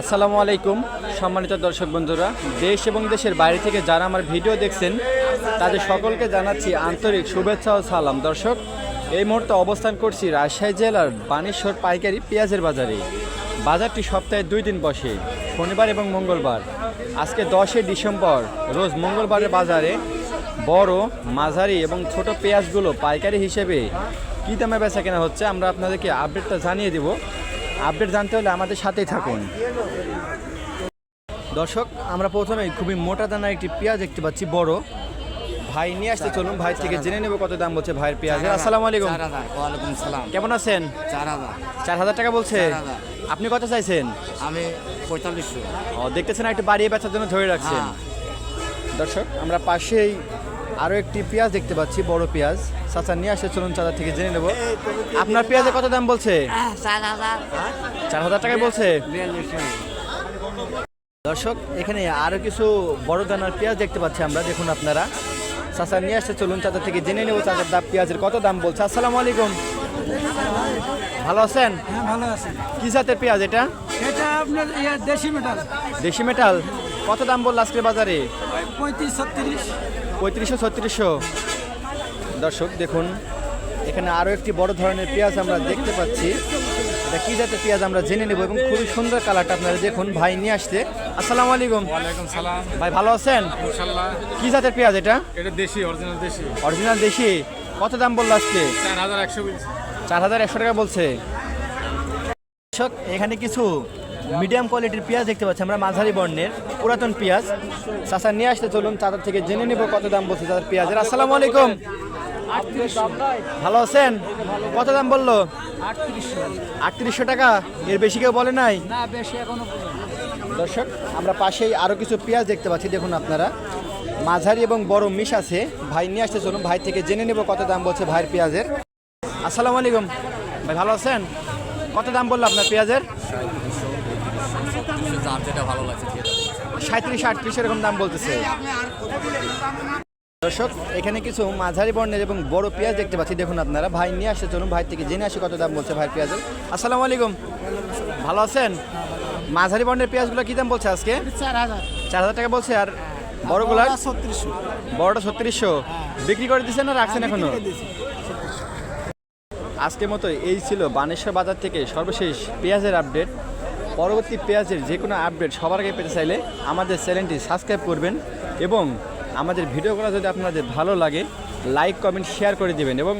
আসসালামু আলাইকুম, সম্মানিত দর্শক বন্ধুরা। দেশ এবং দেশের বাইরে থেকে যারা আমার ভিডিও দেখছেন, তাদের সকলকে জানাচ্ছি আন্তরিক শুভেচ্ছা ও সালাম। দর্শক, এই মুহূর্তে অবস্থান করছি রাজশাহী জেলার বানেশ্বর পাইকারি পেঁয়াজের বাজারে। বাজারটি সপ্তাহে দুই দিন বসে, শনিবার এবং মঙ্গলবার। আজকে দশই ডিসেম্বর, রোজ মঙ্গলবারের বাজারে বড়, মাঝারি এবং ছোট পেঁয়াজগুলো পাইকারি হিসেবে কী দামে বেচা কেনা হচ্ছে আমরা আপনাদেরকে আপডেটটা জানিয়ে দেব। আপডেট জানতে হলে আমাদের সাথেই থাকুন। দর্শক আমরা প্রথমে খুবই মোটা দানার একটি পেঁয়াজ দেখতে পাচ্ছি বড়। ভাই নিয়ে আসতে চলুন। ভাই থেকে জেনে নেব কত দাম বলছে ভাইয়ের পেঁয়াজের আসসালামু আলাইকুম। ওয়ালাইকুম সালাম। কেমন আছেন? চার হাজার। চার হাজার টাকা বলছে। আপনি কত চাইছেন? আমি পঁয়তাল্লিশশো। ও দেখতেছেন একটু বাড়িয়ে বেচার জন্য ধরে রাখছেন। হ্যাঁ। দর্শক আমরা পাশেই আরও একটি পেঁয়াজ দেখতে পাচ্ছি বড় পেঁয়াজ। চাচা নিয়ে আসে চলুন চাচা থেকে জেনে নেব। আপনার পেঁয়াজের কত দাম বলছে? চার হাজার। টাকায় বলছে? দর্শক এখানে আরও কিছু বড় দানার পেঁয়াজ দেখতে পাচ্ছি আমরা দেখুন আপনারা। চাচা নিয়ে আসতে চলুন চাচা থেকে জেনে নেব চাচার দাম পেঁয়াজের কত দাম বলছে। আসসালামু আলাইকুম। ভালো আছেন? হ্যাঁ ভালো আছে। কি জাতের পেঁয়াজ এটা? এটা আপনার ইয়ে দেশি মেটাল দেশি মেটাল কত দাম বলল আজকের বাজারে? পঁয়ত্রিশ ছত্রিশ। পঁয়ত্রিশশো ছত্রিশশো। দর্শক দেখুন এখানে আরও একটি বড় ধরনের পেঁয়াজ আমরা দেখতে পাচ্ছি। এটা কী জাতের পেঁয়াজ আমরা জেনে নেব এবং খুবই সুন্দর কালারটা আপনারা দেখুন ভাই নিয়ে আসছে। আসসালামু আলাইকুম। সালাম। ভাই ভালো আছেন? কী জাতের পেঁয়াজ এটা? এটা দেশি অরিজিনাল দেশি। অরিজিনাল দেশি। কত দাম বলল আজকে? চার হাজার একশো চার হাজার একশো টাকা বলছে। দর্শক এখানে কিছু মিডিয়াম কোয়ালিটির পেঁয়াজ দেখতে পাচ্ছি আমরা মাঝারি বর্ণের। পুরাতন পেঁয়াজ। চাচা নিয়ে আসতে চলুন চাচার থেকে জেনে নেব কত দাম বলছে চাচার পেঁয়াজের। আসসালামু আলাইকুম। ভালো আছেন? কত দাম বলল? আটত্রিশশো টাকা। এর বেশি কেউ বলে নাই? না বেশি এখনও দর্শক আমরা পাশেই আরও কিছু পেঁয়াজ দেখতে পাচ্ছি। দেখুন আপনারা। মাঝারি এবং বড় মিশ আছে। ভাই নিয়ে আসতে চলুন। ভাই থেকে জেনে নেব কত দাম বলছে ভাইয়ের পেঁয়াজের। আসসালামু আলাইকুম। ভাই ভালো আছেন? কত দাম বলল আপনার পেঁয়াজের? যেটা ভালো লাগছে সাঁত্রিশ আটত্রিশ এরকম দাম বলতেছে। দর্শক এখানে কিছু মাঝারি বর্ণের এবং বড় পেঁয়াজ দেখতে পাচ্ছি। দেখুন আপনারা ভাই নিয়ে আসতে চলুন ভাই থেকে জেনে আসি কত দাম বলছে ভাই পেঁয়াজের। আসসালামু আলাইকুম। ভালো আছেন? মাঝারি বর্ণের পেঁয়াজগুলো কি দাম বলছে আজকে? চার হাজার। চার হাজার টাকা বলছে আর বড়গুলা ছত্রিশশো। বড়টা ছত্রিশশো। বিক্রি করে দিচ্ছেন না রাখছেন এখনও? আজকের মতো এই ছিল বানেশ্বর বাজার থেকে সর্বশেষ পেঁয়াজের আপডেট। পরবর্তী পেঁয়াজের যে কোনো আপডেট সবার আগে পেতে চাইলে আমাদের চ্যানেলটি সাবস্ক্রাইব করবেন এবং আমাদের ভিডিওগুলো যদি আপনাদের ভালো লাগে লাইক কমেন্ট শেয়ার করে দেবেন এবং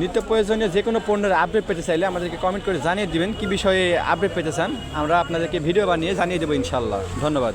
নিত্য প্রয়োজনীয় যে কোনো পণ্যের আপডেট পেতে চাইলে আমাদেরকে কমেন্ট করে জানিয়ে দিবেন কী বিষয়ে আপডেট পেতে চান। আমরা আপনাদেরকে ভিডিও বানিয়ে জানিয়ে দেবো ইনশাল্লাহ ধন্যবাদ।